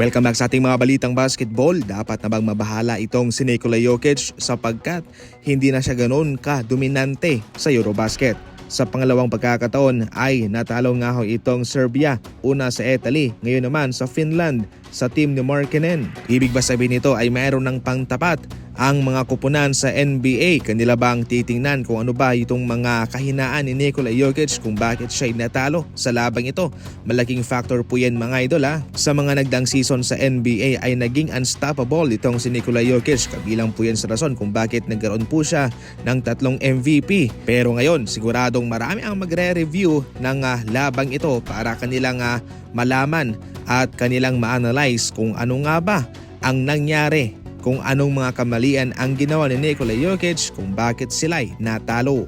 Welcome back sa ating mga balitang basketball. Dapat na bang mabahala itong si Nikola Jokic sapagkat hindi na siya ganoon ka-dominante sa Eurobasket. Sa pangalawang pagkakataon ay natalo nga ho itong Serbia, una sa Italy, ngayon naman sa Finland sa team ni Markkanen. Ibig ba sabihin nito ay mayroon ng pangtapat ang mga kupunan sa NBA. Kanila bang titingnan kung ano ba itong mga kahinaan ni Nikola Jokic kung bakit siya natalo sa labang ito. Malaking factor po yan mga idol ha. Sa mga nagdang season sa NBA ay naging unstoppable itong si Nikola Jokic. Kabilang po yan sa rason kung bakit nagkaroon po siya ng tatlong MVP. Pero ngayon siguradong marami ang magre-review ng ah, labang ito para kanilang ah, malaman at kanilang ma-analyze kung ano nga ba ang nangyari kung anong mga kamalian ang ginawa ni Nikola Jokic kung bakit sila'y natalo.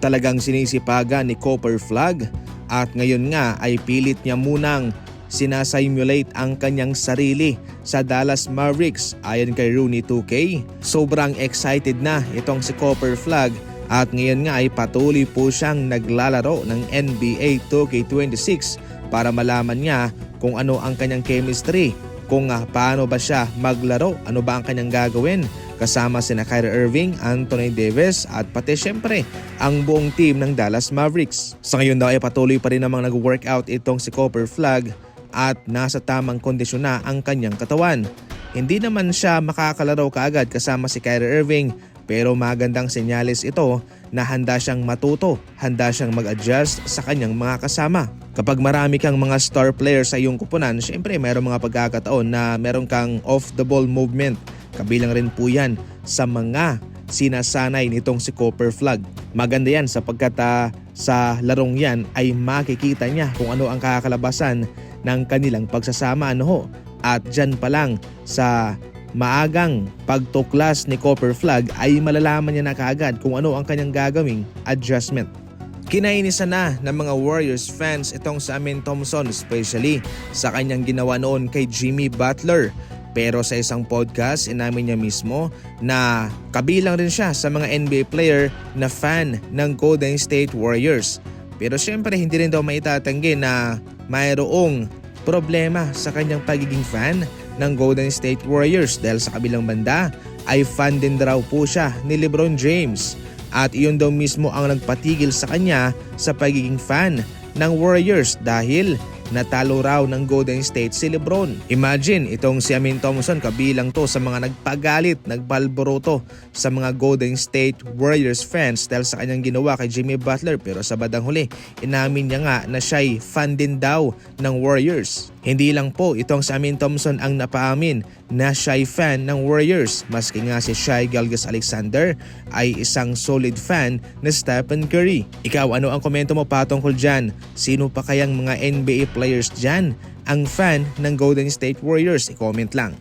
Talagang sinisipaga ni Copper Flag at ngayon nga ay pilit niya munang sinasimulate ang kanyang sarili sa Dallas Mavericks ayon kay Rooney 2K. Sobrang excited na itong si Copper Flag at ngayon nga ay patuloy po siyang naglalaro ng NBA 2K26 para malaman niya kung ano ang kanyang chemistry kung uh, paano ba siya maglaro, ano ba ang kanyang gagawin kasama si Kyrie Irving, Anthony Davis at pati syempre ang buong team ng Dallas Mavericks. Sa ngayon daw ay patuloy pa rin namang nag-workout itong si Copper Flag at nasa tamang kondisyon na ang kanyang katawan. Hindi naman siya makakalaro kaagad kasama si Kyrie Irving pero magandang senyales ito na handa siyang matuto, handa siyang mag-adjust sa kanyang mga kasama. Kapag marami kang mga star players sa iyong kupunan, syempre mayroong mga pagkakataon na meron kang off-the-ball movement. Kabilang rin po yan sa mga sinasanay nitong si Copper Flag. Maganda yan sapagkat uh, sa larong yan ay makikita niya kung ano ang kakalabasan ng kanilang pagsasama ano ho. At dyan pa lang sa maagang pagtuklas ni Copper Flag ay malalaman niya na kaagad kung ano ang kanyang gagawing adjustment. Kinainisan na ng mga Warriors fans itong si Amin Thompson especially sa kanyang ginawa noon kay Jimmy Butler. Pero sa isang podcast, inamin niya mismo na kabilang rin siya sa mga NBA player na fan ng Golden State Warriors. Pero syempre hindi rin daw maitatanggi na mayroong problema sa kanyang pagiging fan ng Golden State Warriors dahil sa kabilang banda ay fan din daw po siya ni Lebron James at iyon daw mismo ang nagpatigil sa kanya sa pagiging fan ng Warriors dahil natalo raw ng Golden State si Lebron. Imagine itong si Amin Thompson kabilang to sa mga nagpagalit, nagbalboroto sa mga Golden State Warriors fans dahil sa kanyang ginawa kay Jimmy Butler pero sa badang huli inamin niya nga na siya'y fan din daw ng Warriors. Hindi lang po itong si Amin Thompson ang napaamin na siya'y fan ng Warriors maski nga si Shai Gilgeous Alexander ay isang solid fan na Stephen Curry. Ikaw ano ang komento mo patungkol dyan? Sino pa kayang mga NBA players dyan ang fan ng Golden State Warriors? I-comment lang.